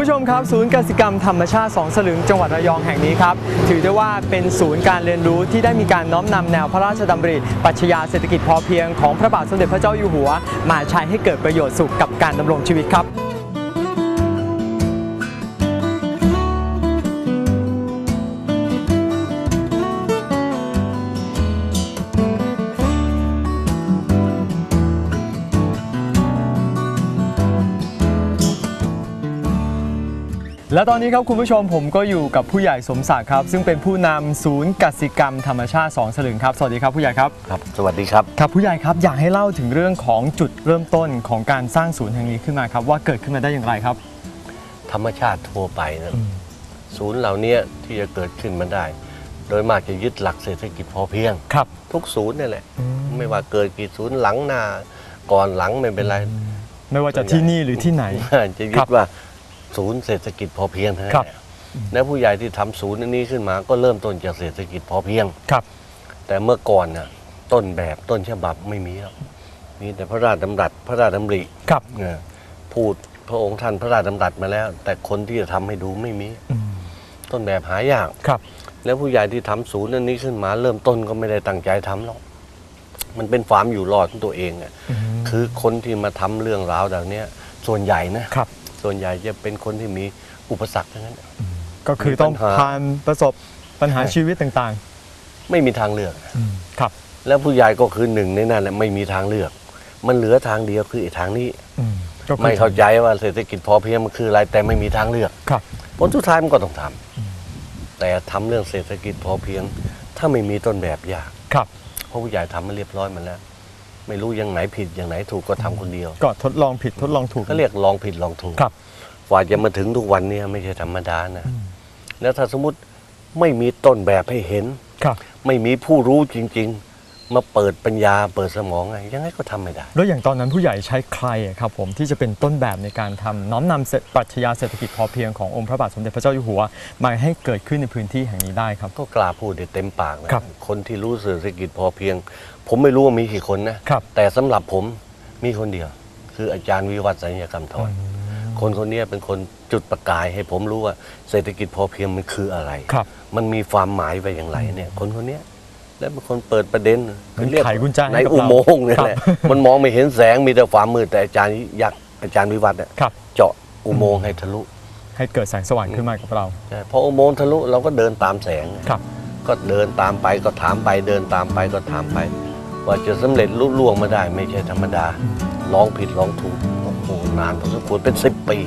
ผู้ชมครับศูนย์กสิกรรมธรรมชาติสองสลึงจังหวัดระยองแห่งนี้ครับ ถือได้ว่าเป็นศูนย์การเรียนรู้ที่ได้มีการน้อมนำแนวพระราชดำริปรัชญาเศรษฐกิจพอเพียงของพระบาทสมเด็จพระเจ้าอยู่หัว มาใช้ให้เกิดประโยชน์สุขกับการดำรงชีวิตครับ และตอนนี้ครับคุณผู้ชมผมก็อยู่กับผู้ใหญ่สมศักดิ์ครับ ซึ่งเป็นผู้นำศูนย์กสิกรรมธรรมชาติสองสลึงครับ สวัสดีครับผู้ใหญ่ครับ ครับ สวัสดีครับ ครับผู้ใหญ่ครับอยากให้เล่าถึงเรื่องของจุดเริ่มต้นของการสร้างศูนย์แห่งนี้ขึ้นมาครับ ว่าเกิดขึ้นมาได้อย่างไรครับ ธรรมชาติทั่วไปนะศูนย์เหล่านี้ที่จะเกิดขึ้นมาได้ โดยมากจะยึดหลักเศรษฐกิจพอเพียง ครับ ทุกศูนย์นี่แหละ ไม่ว่าเกิดกี่ศูนย์หลังหน้าก่อนหลังไม่เป็นไร ไม่ว่าจะที่นี่หรือที่ไหน จะยึครัดบว่า ศูนย์เศรษฐกิจพอเพียงเท่านั้นครับ แหละและผู้ใหญ่ที่ทำศูนย์อันนี้ขึ้นมาก็เริ่มต้นจากเศรษฐกิจพอเพียง ครับ แต่เมื่อก่อนน่ะต้นแบบต้นฉบับไม่มีหรอกมีแต่พระราชดำรัสพระราชดำริครับเออพูดพระองค์ท่านพระราชดำรัสมาแล้ว แต่คนที่จะทำให้ดูไม่มี อืมต้นแบบหายาก ครับ แล้วผู้ใหญ่ที่ทำศูนย์อันนี้ขึ้นมา เริ่มต้นก็ไม่ได้ตั้งใจทำหรอกมันเป็นความอยู่รอดของตัวเองอะคือคนที่มาทำเรื่องราวแบบเนี้ยส่วนใหญ่นะ ครับ ส่วนใหญ่จะเป็นคนที่มีอุปสรรคทั้งนั้น ก็คือต้องมีปัญหาผ่านประสบปัญหาชีวิตต่างไม่มีทางเลือกๆครับ แล้วผู้ใหญ่ก็คือหนึ่งในนั้นแหละไม่มีทางเลือก มันเหลือทางเดียวคือไอ้ทางนี้อืมก็คือไม่เข้าใจว่าเศรษฐกิจพอเพียงมันคืออะไรแต่ไม่มีทางเลือกครับผลสุดท้ายมันก็ต้องทำแต่ทำเรื่องเศรษฐกิจพอเพียง ถ้าไม่มีต้นแบบยากครับเพราะผู้ใหญ่ทำมาเรียบร้อยมาแล้ว ไม่รู้ยังไหนผิดอย่างไหนถูกก็ทำคนเดียว ก็ทดลองผิดทดลองถูกก็เรียกลองผิดลองถูกครับกว่าจะมาถึงทุกวันเนี้ไม่ใช่ธรรมดานะแล้วถ้าสมมติไม่มีต้นแบบให้เห็นครับไม่มีผู้รู้จริง ๆ มาเปิดปัญญาเปิดสมองไงยังไงก็ทำไม่ได้ แล้วอย่างตอนนั้นผู้ใหญ่ใช้ใครอะครับผมที่จะเป็นต้นแบบในการทำน้อมนำเศรษฐปรัชญาเศรษฐกิจพอเพียงขององค์พระบาทสมเด็จพระเจ้าอยู่หัว มาให้เกิดขึ้นในพื้นที่แห่งนี้ได้ครับ ก็กล้าพูดได้เต็มปากนะครับคนที่รู้เศรษฐกิจพอเพียง ผมไม่รู้ว่ามีกี่คนนะ ครับ แต่สำหรับผมมีคนเดียว คืออาจารย์วิวัฒน์สัญญกรรมทรคนคนนี้เป็นคนจุดประกายให้ผมรู้ว่าเศรษฐกิจพอเพียงมันคืออะไร ครับ มันมีความหมายไปอย่างไรเนี่ย คนคนเนี้ยแล้วเป็นคนเปิดประเด็นเหมือนเรียกไขกุญแจให้ในกับอุเราโมงค์เนี่ยแหละครับมันมองไม่เห็นแสงมีแต่ความมืดแต่อาจารย์ยักษ์อาจารย์วิวัฒน์เนี่ยครับ เจาะอุโมงค์ให้ทะลุให้เกิดแสงสว่างขึ้นมากับเรา ใช่พออุโมงค์ทะลุเราก็เดินตามแสง ครับ ก็เดินตามไปก็ถามไปเดินตามไปก็ถามไป ว่าจะสำเร็จลุล่วงมาได้ไม่ใช่ธรรมดาลองผิดลองถูกโอ้โหนานพอสมควรเป็นสิบปี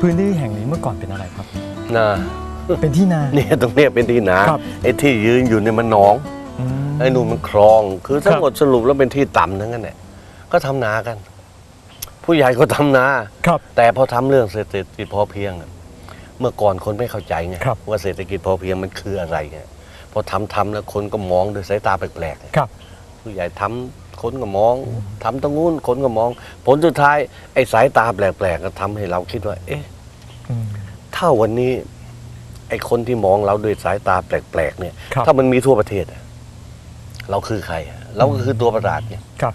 พื้นที่แห่งนี้เมื่อก่อนเป็นอะไรครับนะเป็นที่นา เนี่ยตรงเนี้ยเป็นที่นาครับ ไอ้ที่ยืนอยู่เนี่ยมันหนองอืม ไอ้นู่นมันคลอง คือทั้ครังบหมดสรุปแล้วเป็นที่ต่ำทั้งนั้นแหละก็ทำนากัน ผู้ใหญ่ก็ทำนา ครับ แต่พอทำเรื่องเศรษฐกิจพอเพียงอะเมื่อก่อนคนไม่เข้าใจไงครับ ว่าเศรษฐกิจพอเพียงมันคืออะไรไงพอทำทำแล้วคนก็มองด้วยสายตาแปลกๆ ครับ ผู้ใหญ่ทำคนก็มองทำตรงนู้นคนก็มอง ผลสุดท้ายไอ้สายตาแปลกๆก็ทำให้เราคิดว่า เอ๊ะ อืม ถ้าวันนี้ ไอ้คนที่มองเราด้วยสายตาแปลกๆเนี่ย ครับ ถ้ามันมีทั่วประเทศอะ เราคือใครอะเราก็คือตัวประหลาดเนี่ยครับ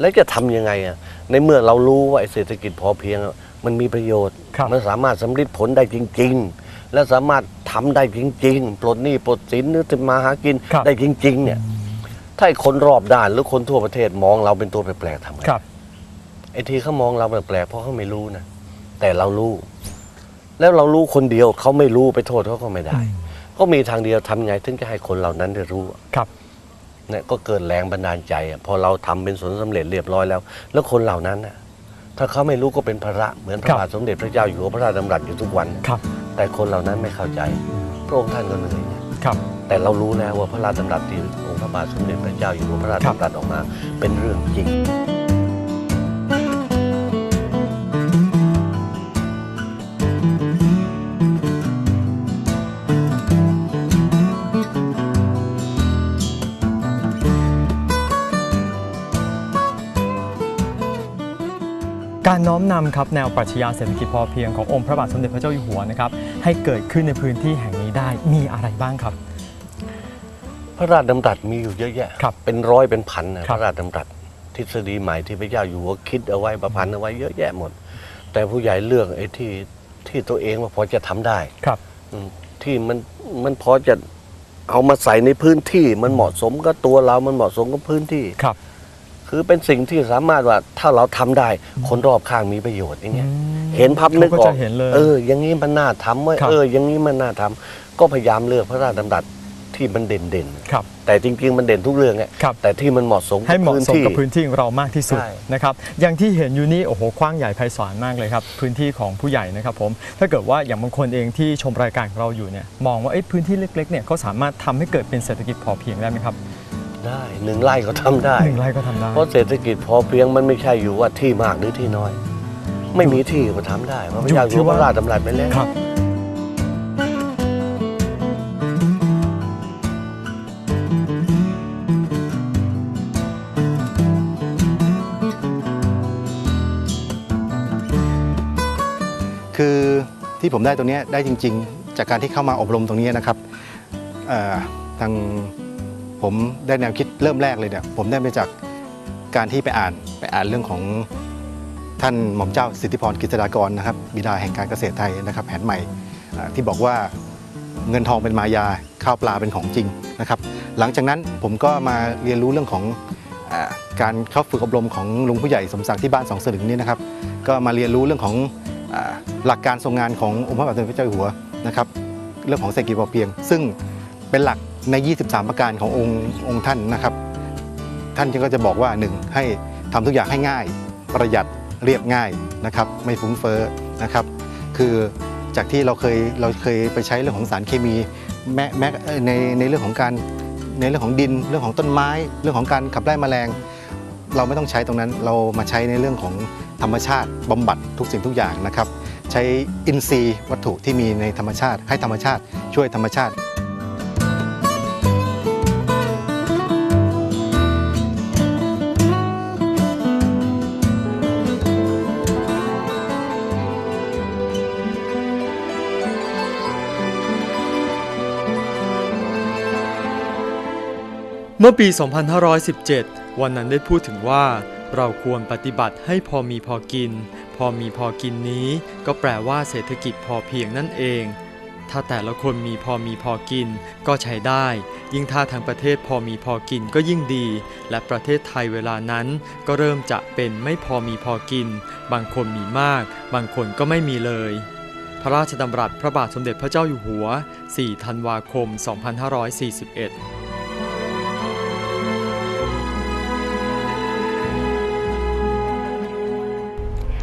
แล้วจะทำยังไงอะในเมื่อเรารู้ว่าไอ้เศรษฐกิจพอเพียงอะมันมีประโยชน์ครับมันสามารถสำลิดผลได้จริง ๆ และสามารถทำได้จริง ๆ ปลดหนี้ปลดสินหรือทำมาหากินครับได้จริง ๆ เนี่ย ถ้าไอ้คนรอบด้านหรือคนทั่วประเทศมองเราเป็นตัวแปลกๆทำไงครับไอ้ที่เขามองเราแปลกๆเพราะเขาไม่รู้นะแต่เรารู้แล้วเรารู้คนเดียวเขาไม่รู้ไปโทษเขาก็ไม่ได้ ก็มีทางเดียวทำไงถึงจะให้คนเหล่านั้นได้รู้ครับ เนี่ยก็เกิดแรงบันดาลใจอะพอเราทำเป็นสนสำเร็จเรียบร้อยแล้ว แล้วคนเหล่านั้นน่ะถ้าเขาไม่รู้ก็เป็นภาระเหมือนพครัระบบาทสมเด็จพระเจ้าอยู่หัวพระราชดำรัสอยู่ทุกวันครับ แต่คนเหล่านั้นไม่เข้าใจ พระองค์ท่านก็เหนื่อยไงครับ แต่เรารู้แล้วว่าพระราชดำรัสที่องค์พระบาทสมเด็จพระเจ้าอยู่หัวพระราชครับดำรัสออกมา เป็นเรื่องจริง กการน้อมนำครับแนวปรัชญาเศรษฐกิจพอเพียงขององค์พระบาทสมเด็จพระเจ้าอยู่หัวนะครับให้เกิดขึ้นในพื้นที่แห่งนี้ได้มีอะไรบ้างครับ พระราชดำรัสมีอยู่เยอะแยะ ครับเป็นร้อยเป็นพันนะครับ พระราชดำรัสทฤษฎีใหม่ที่พระเจ้าอยู่หัวคิดเอาไว้ประพันธ์เอาไว้เยอะแยะหมด แต่ผู้ใหญ่เลือกไอ้ที่ที่ตัวเองว่าพอจะทำได้ครับ อืมที่มันมันพอจะเอามาใส่ในพื้นที่ มันเหมาะสมกับตัวเรา มันเหมาะสมกับพื้นที่ ครับ คือเป็นสิ่งที่สามารถว่าถ้าเราทำได้คนรอบข้างมีประโยชน์อย่างเงี้ยอืมเห็นพับนึกเขาอก็อกจะเห็นเลยเอออย่างนี้มันน่าทำเว้ยครับ เออ อย่างนี้มันน่าทำก็พยายามเลือกพระราชดำรัสที่มันเด่นเด่นๆครับแต่จริงๆมันเด่นทุกเรื่องไงครับ แต่ที่มันเหมาะสมให้เหมาะพื้นสมที่กับพื้นที่ของเรามากที่สุดใช่ นะครับ อย่างที่เห็นอยู่นี่โอ้โหกว้างใหญ่ไพศาลมากเลยครับ พื้นที่ของผู้ใหญ่นะครับผม ถ้าเกิดว่าอย่างบางคนเองที่ชมรายการของเราอยู่เนี่ยมองว่าเอ้ยพื้นที่เล็กๆเนี่ยเขาสามารถทำให้เกิดเป็นเศรษฐกิจพอเพียงได้ไหมครับ ได้หนึ่งไร่ก็ทำได้ หนึ่งไร่ก็ทำได้เพราะเศรษฐกิจพอเพียงมันไม่ใช่อยู่ว่าที่มากหรือที่น้อย ไม่มีที่ก็ทำได้เพราะพระเจ้าอยู่หัวพระราชดำรัสไปแล้วครับ คือที่ผมได้ตรงเนี้ยได้จริง ๆ จากการที่เข้ามาอบรมตรงนี้นะครับเอ่อทาง ผมได้แนวคิดเริ่มแรกเลยเนี่ยผมได้มาจากการที่ไปอ่านไปอ่านเรื่องของท่านหม่อมเจ้าสิทธิพรกฤษฎากรนะครับบิดาแห่งการเกษตรไทยนะครับแผนใหม่ที่บอกว่าเงินทองเป็นมายาข้าวปลาเป็นของจริงนะครับ หลังจากนั้นผมก็มาเรียนรู้เรื่องของอการเข้าฝึกอบรมของลุงผู้ใหญ่สมศักดิ์ที่บ้านสองสลึงนี่นะครับ ก็มาเรียนรู้เรื่องของอหลักการทรงงานขององค์พระบาทสมเด็จพระเจ้าอยู่หัวนะครับ เรื่องของเศรษฐกิจพอเพียง ซึ่ง เป็นหลักใน 23 ประการขององค์องค์ท่านนะครับ ท่านก็จะบอกว่าหนึ่งให้ทำทุกอย่างให้ง่าย ประหยัดเรียบง่ายนะครับ ไม่ฟุ้งเฟ้อนะครับ คือจากที่เราเคยเราเคยไปใช้เรื่องของสารเคมีแม้แม้ในในเรื่องของการในเรื่องของดินเรื่องของต้นไม้ เรื่องของการขับไล่แมลง เราไม่ต้องใช้ตรงนั้นเรามาใช้ในเรื่องของธรรมชาติบำบัดทุกสิ่งทุกอย่างนะครับ ใช้อินทรีย์วัตถุที่มีในธรรมชาติ ให้ธรรมชาติช่วยธรรมชาติ เมื่อปี 2517 วันนั้นได้พูดถึงว่า เราควรปฏิบัติให้พอมีพอกิน พอมีพอกินนี้ ก็แปลว่าเศรษฐกิจพอเพียงนั่นเอง ถ้าแต่ละคนมีพอมีพอกิน ก็ใช้ได้ ยิ่งถ้าทางประเทศพอมีพอกินก็ยิ่งดี และประเทศไทยเวลานั้น ก็เริ่มจะเป็นไม่พอมีพอกิน บางคนมีมาก บางคนก็ไม่มีเลย พระราชดำรัสพระบาทสมเด็จพระเจ้าอยู่หัว 4 ธันวาคม 2541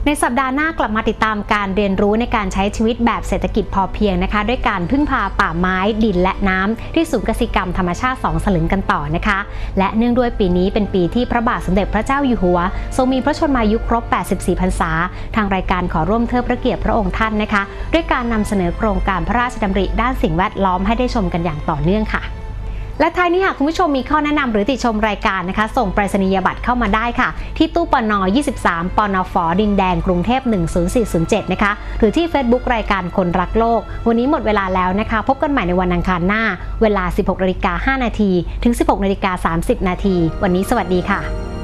ในสัปดาห์หน้ากลับมาติดตามการเรียนรู้ในการใช้ชีวิตแบบเศรษฐกิจพอเพียงนะคะ ด้วยการพึ่งพาป่าไม้ดินและน้ำที่ศูนย์กสิกรรมธรรมชาติสองสลึงกันต่อนะคะ และเนื่องด้วยปีนี้เป็นปีที่พระบาทสมเด็จพระเจ้าอยู่หัว ทรงมีพระชนมายุครบ 84 พรรษา ทางรายการขอร่วมเทิดพระเกียรติพระองค์ท่านนะคะ ด้วยการนำเสนอโครงการพระราชดำริด้านสิ่งแวดล้อมให้ได้ชมกันอย่างต่อเนื่องค่ะ และท้ายนี้หากคุณผู้ชมมีข้อแนะนำหรือติชมรายการนะคะ ส่งไปรษณียบัตรเข้ามาได้ค่ะ ที่ตู้ปน 23 ปนฟดินแดง กรุงเทพ 10407 นะคะ หรือที่ Facebook รายการคนรักโลก วันนี้หมดเวลาแล้วนะคะ พบกันใหม่ในวันอังคารหน้า เวลา 16นาฬิกา5นาทีถึง 16นาฬิกา30 นาที วันนี้สวัสดีค่ะ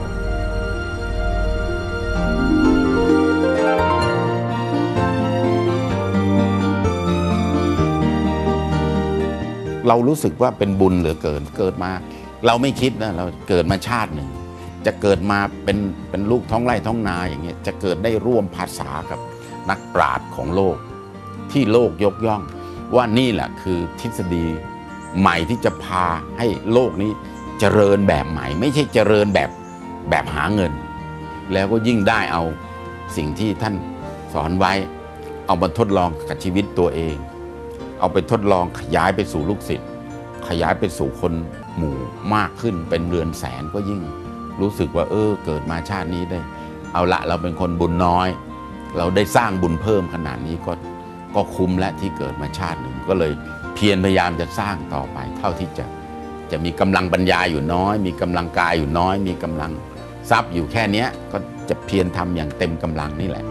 เรารู้สึกว่าเป็นบุญเหลือเกินเกิดมา เราไม่คิดนะเราเกิดมาชาติหนึ่ง จะเกิดมาเป็นเป็นลูกท้องไร่ท้องนาอย่างเงี้ยจะเกิดได้ร่วมภาษากับนักปราชญ์ของโลก ที่โลกยกย่อง ว่านี่แหละคือทฤษฎีใหม่ที่จะพาให้โลกนี้เจริญแบบใหม่ ไม่ใช่เจริญแบบแบบหาเงิน แล้วก็ยิ่งได้เอาสิ่งที่ท่านสอนไว้ เอามาทดลองกับชีวิตตัวเอง เอาไปทดลองขยายไปสู่ลูกศิษย์ขยายไปสู่คนหมู่มากขึ้นเป็นเรือนแสนก็ยิ่ง รู้สึกว่า เออ เกิดมาชาตินี้ได้ เอาละเราเป็นคนบุญน้อย เราได้สร้างบุญเพิ่มขนาดนี้ก็ก็คุ้มและที่เกิดมาชาติหนึ่งก็เลยเพียรพยายามจะสร้างต่อไป เท่าที่จะจะมีกำลังปัญญาอยู่น้อย มีกำลังกายอยู่น้อย มีกำลังทรัพย์อยู่แค่เนี้ยก็จะเพียรทำอย่างเต็มกำลังนี่แหละ